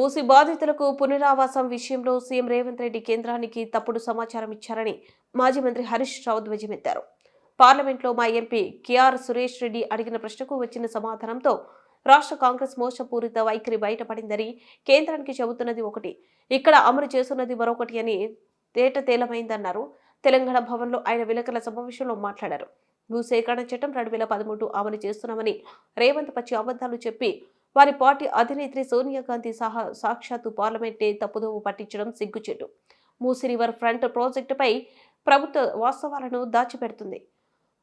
మూసి బాధితులకు పునరావాసం విషయంలో సీఎం రేవంత్ రెడ్డి కేంద్రానికి తప్పుడు సమాచారం ఇచ్చారని మాజీ మంత్రి హరీష్ రావు ధ్వజమెత్తారు. పార్లమెంట్లో మా ఎంపీ కేఆర్ సురేష్ రెడ్డి అడిగిన ప్రశ్నకు వచ్చిన సమాధానంతో రాష్ట్ర కాంగ్రెస్ మోసపూరిత వైఖరి బయటపడిందని కేంద్రానికి చెబుతున్నది ఒకటి. ఇక్కడ అమలు చేస్తున్నది మరొకటి అని తేట తేలమైందన్నారు. తెలంగాణ భవన్లో ఆయన విలేకరుల సమావేశంలో మాట్లాడారు. భూసేకరణ చట్టం రెండు వేల పదమూడు అమలు చేస్తున్నామని రేవంత్ పచ్చి అబద్ధాలు చెప్పి వారి పార్టీ అధినేత్రి సోనియా గాంధీ సహా సాక్షాత్తు పార్లమెంటే తప్పుదోవ పట్టించడం సిగ్గుచేటు మూసి రివర్ ఫ్రంట్ ప్రాజెక్టుపై ప్రభుత్వ వాస్తవాలను దాచిపెడుతుంది.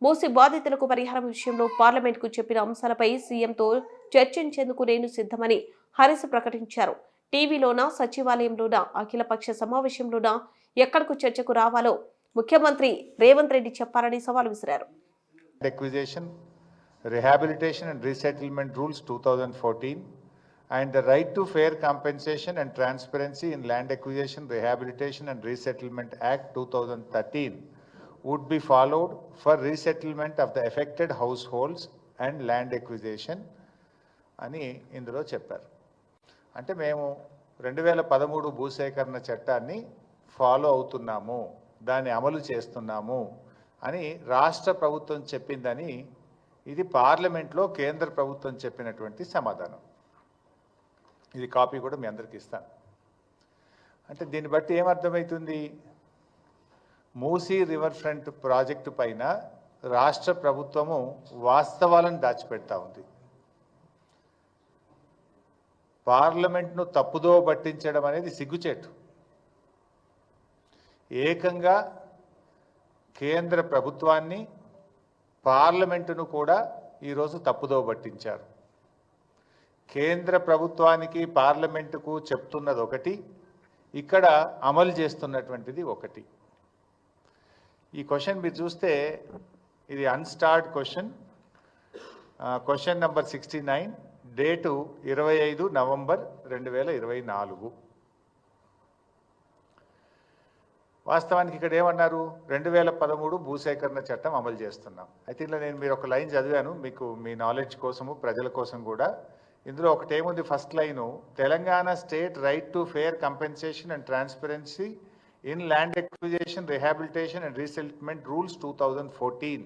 మూసి బాధితులకు పరిహారం విషయంలో పార్లమెంట్కు చెప్పిన అంశాలపై సీఎంతో చర్చించేందుకు నేను సిద్ధమని హరీష్ ప్రకటించారు. టీవీలోనా సచివాలయంలోనా అఖిలపక్ష సమావేశంలోనా ఎక్కడకు చర్చకు రావాలో ముఖ్యమంత్రి రేవంత్ రెడ్డి చెప్పాలని సవాల్ విసిరారు. Rehabilitation and resettlement rules 2014, and the right to fair compensation and transparency in land acquisition, rehabilitation and resettlement act 2013 would be followed for resettlement of the affected households and land acquisition అని ఇందులో చెప్పారు అంటే మేము రెండు వేల పదమూడు భూసేకరణ చట్టాన్ని ఫాలో అవుతున్నాము దాన్ని అమలు చేస్తున్నాము అని రాష్ట్ర ప్రభుత్వం చెప్పిందని ఇది పార్లమెంట్లో కేంద్ర ప్రభుత్వం చెప్పినటువంటి సమాధానం. ఇది కాపీ కూడా మీ అందరికి ఇస్తాను. అంటే దీన్ని బట్టి ఏమర్థమవుతుంది? మూసీ రివర్ ఫ్రంట్ ప్రాజెక్టు పైన రాష్ట్ర ప్రభుత్వము వాస్తవాలను దాచిపెడతా ఉంది. పార్లమెంట్ను తప్పుదో పట్టించడం అనేది సిగ్గుచేటు. ఏకంగా కేంద్ర ప్రభుత్వాన్ని పార్లమెంటును కూడా ఈరోజు తప్పుదో పట్టించారు. కేంద్ర ప్రభుత్వానికి పార్లమెంటుకు చెప్తున్నది ఒకటి ఇక్కడ అమలు చేస్తున్నటువంటిది ఒకటి. ఈ క్వశ్చన్ మీరు చూస్తే ఇది unstarred question. Question number sixty nine date ఇరవై ఐదు నవంబర్ రెండు వేల ఇరవై నాలుగు. వాస్తవానికి ఇక్కడ ఏమన్నారు? రెండు వేల పదమూడు భూసేకరణ చట్టం అమలు చేస్తున్నాం. అయితే ఇలా నేను మీరు ఒక లైన్ చదివాను. మీకు మీ నాలెడ్జ్ కోసము ప్రజల కోసం కూడా. ఇందులో ఒకటేముంది? First line Telangana state right to fair compensation and transparency in land acquisition rehabilitation and resettlement rules two thousand fourteen.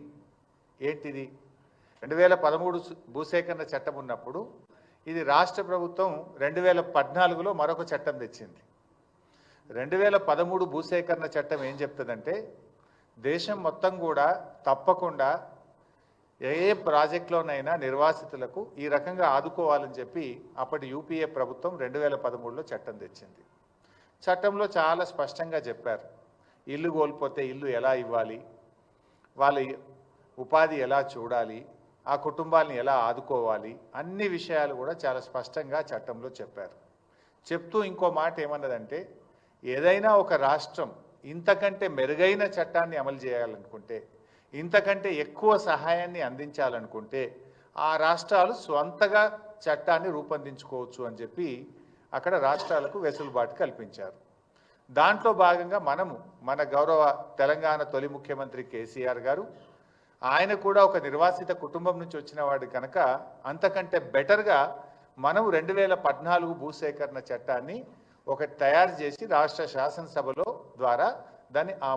ఏంటిది? రెండు వేల పదమూడు భూసేకరణ చట్టం ఉన్నప్పుడు ఇది రాష్ట్ర ప్రభుత్వం రెండు వేల పద్నాలుగులో మరొక చట్టం తెచ్చింది. రెండు వేల పదమూడు భూసేకరణ చట్టం ఏం చెప్తుందంటే దేశం మొత్తం కూడా తప్పకుండా ఏ ఏ ప్రాజెక్టులోనైనా నిర్వాసితులకు ఈ రకంగా ఆదుకోవాలని చెప్పి అప్పటి యూపీఏ ప్రభుత్వం రెండు వేల పదమూడులో చట్టం తెచ్చింది. చట్టంలో చాలా స్పష్టంగా చెప్పారు. ఇల్లు కోల్పోతే ఇల్లు ఎలా ఇవ్వాలి? వాళ్ళ ఉపాధి ఎలా చూడాలి? ఆ కుటుంబాలను ఎలా ఆదుకోవాలి? అన్ని విషయాలు కూడా చాలా స్పష్టంగా చట్టంలో చెప్పారు. చెప్తూ ఇంకో మాట ఏమన్నదంటే ఏదైనా ఒక రాష్ట్రం ఇంతకంటే మెరుగైన చట్టాన్ని అమలు చేయాలనుకుంటే ఇంతకంటే ఎక్కువ సహాయాన్ని అందించాలనుకుంటే ఆ రాష్ట్రాలు స్వంతగా చట్టాన్ని రూపొందించుకోవచ్చు అని చెప్పి అక్కడ రాష్ట్రాలకు వెసులుబాటు కల్పించారు. దాంట్లో భాగంగా మనము మన గౌరవ తెలంగాణ తొలి ముఖ్యమంత్రి కేసీఆర్ గారు ఆయన కూడా ఒక నిర్వాసిత కుటుంబం నుంచి వచ్చిన వాడు కనుక అంతకంటే బెటర్గా మనం రెండు వేల పద్నాలుగు భూసేకరణ చట్టాన్ని ఒకటి తయారు చేసి రాష్ట్ర శాసనసభలో ద్వారా దాన్ని ఆ